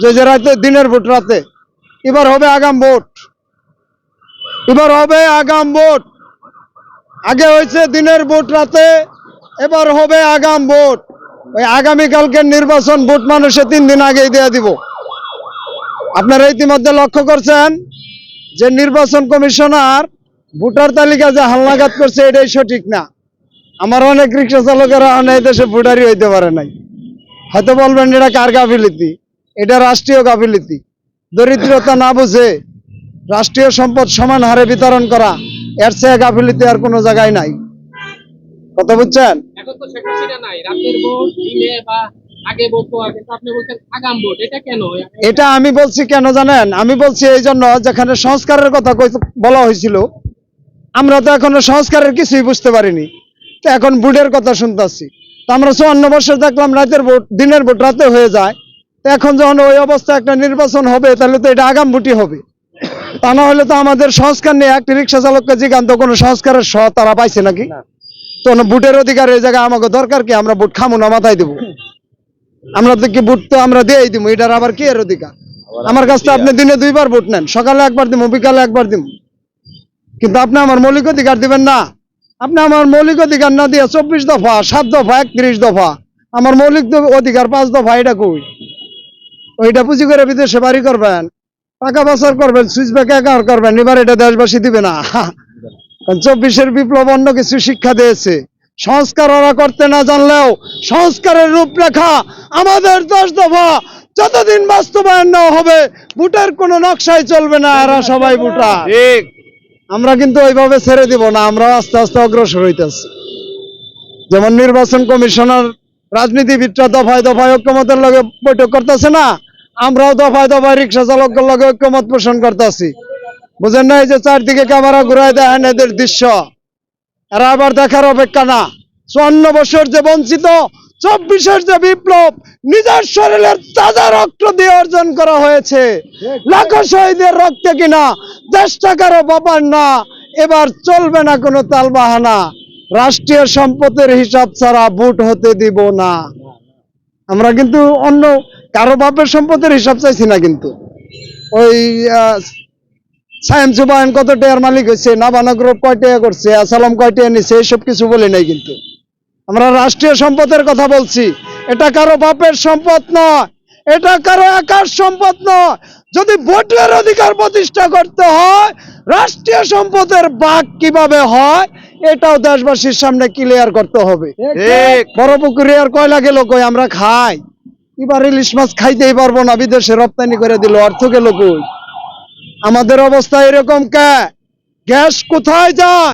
যে যে রাতে, দিনের ভোট রাতে। এবার হবে আগাম ভোট। এবার হবে আগাম ভোট। আগে হয়েছে দিনের ভোট রাতে, এবার হবে আগাম ভোট। ওই আগামীকালকের নির্বাচন ভোট মানুষে তিন দিন আগেই দেয়া দিব। আপনারা ইতিমধ্যে লক্ষ্য করছেন যে নির্বাচন কমিশনার ভোটার তালিকা যে হালনাগাদ করছে, এটাই সঠিক না। আমার অনেক রিক্সা চালকেরা অনেক দেশে ভোটারই হইতে পারে নাই। হয়তো বলবেন, এটা কার গাফিলিতি? এটা রাষ্ট্রীয় গাফিলিতি। দরিদ্রতা না বুঝে রাষ্ট্রীয় সম্পদ সমান হারে বিতরণ করা এর চেয়ে গাফিলিতি আর কোনো জায়গায় নাই। কথা বুঝছেন? এটা আমি বলছি কেন জানেন? আমি বলছি এই জন্য যেখানে সংস্কারের কথা বলা হয়েছিল আমরা তো এখনও সংস্কারের কিছুই বুঝতে পারিনি। তো এখন বুটের কথা শুনতেছি। তো আমরা চুয়ান্ন বছর দেখলাম রাতের ভোট দিনের ভোট রাতে হয়ে যায়। এখন যখন ওই অবস্থা একটা নির্বাচন হবে তাহলে তো এটা আগাম ভোটই হবে। তা না হলে তো আমাদের সংস্কার নিয়ে একটি রিক্সা চালককে জিগান তো কোনো সংস্কারের স তারা পাইছে নাকি? তো বুটের অধিকার এই জায়গায় আমাকে দরকার কি? আমরা বুট খামু না মাথায় দেবো। আমরা তো কি বুট তো আমরা দিয়েই দিব এটার আবার কি এর অধিকার? আমার কাছ থেকে আপনি দিনে দুইবার ভোট নেন সকালে একবার দিব বিকালে একবার দিব কিন্তু আপনি আমার মৌলিক অধিকার দিবেন না। আপনি আমার মৌলিক অধিকার না দিয়ে চব্বিশ দফা সাত দফা একত্রিশ দফা আমার মৌলিক অধিকার পাঁচ দফা এটা কই? ওইটা পুঁজি করে বিদেশে বাড়ি করবেন টাকা বছর করবেন সুইচ ব্যাংক অ্যাকাউন্ট করবেন এবার এটা দেশবাসী দিবে না। চব্বিশের বিপ্লব অন্য কিছু শিক্ষা দিয়েছে। সংস্কার ওরা করতে না জানলেও সংস্কারের রূপরেখা আমাদের দশ দফা যতদিন বাস্তবায়ন না হবে ভোটের কোনো নকশাই চলবে না এরা সবাই ভোটার। ঠিক। আমরা কিন্তু ওইভাবে ছেড়ে দিব না আমরা আস্তে আস্তে অগ্রসর হইতেছি। যেমন নির্বাচন কমিশনার রাজনীতিবিদরা দফায় দফায় ঐক্যমতের লগে বৈঠক করতেছে না আমরাও দফায় দফায় রিক্সা চালকের লগে ঐক্যমত পোষণ করতেছি। বুঝেন না এই যে চারদিকে ক্যামেরা ঘুরায় দেখেন এদের দৃশ্য? এরা আবার দেখার অপেক্ষা না। চুয়ান্ন বছর যে বঞ্চিত, চব্বিশের যে বিপ্লব, নিজের শরীরের তাজা রক্ত দিয়ে অর্জন করা হয়েছে। লাখো শহীদের রক্তে কিনা দেশ টাকারও ব্যাপার না, এবার চলবে না কোনো তালবাহানা। রাষ্ট্রীয় সম্পদের হিসাব ছাড়া ভোট হতে দিব না। আমরা কিন্তু অন্য কারও বাপের সম্পদের হিসাব চাইছি না কিন্তু। ওই সায়েম কত টাকার মালিক হয়েছে নাবানা গ্রুপ কয় টাকা করছে আসালাম কয় টাকা নিছে এইসব কিছু বলি নাই কিন্তু। আমরা রাষ্ট্রীয় সম্পদের কথা বলছি এটা কারও বাপের সম্পদ নয় এটা কারও একার সম্পদ নয়। যদি ভোটের অধিকার প্রতিষ্ঠা করতে হয় রাষ্ট্রীয় সম্পদের ভাগ কীভাবে হয় এটাও দেশবাসীর সামনে ক্লিয়ার করতে হবে। বড় পুকুরে আর কয়লা গেল কই আমরা খাই। এবার ইলিশ মাছ খাইতেই পারব না, বিদেশে রপ্তানি করে দিল অর্থ গেল কই আমাদের অবস্থা এরকম কে? গ্যাস কোথায় যায়?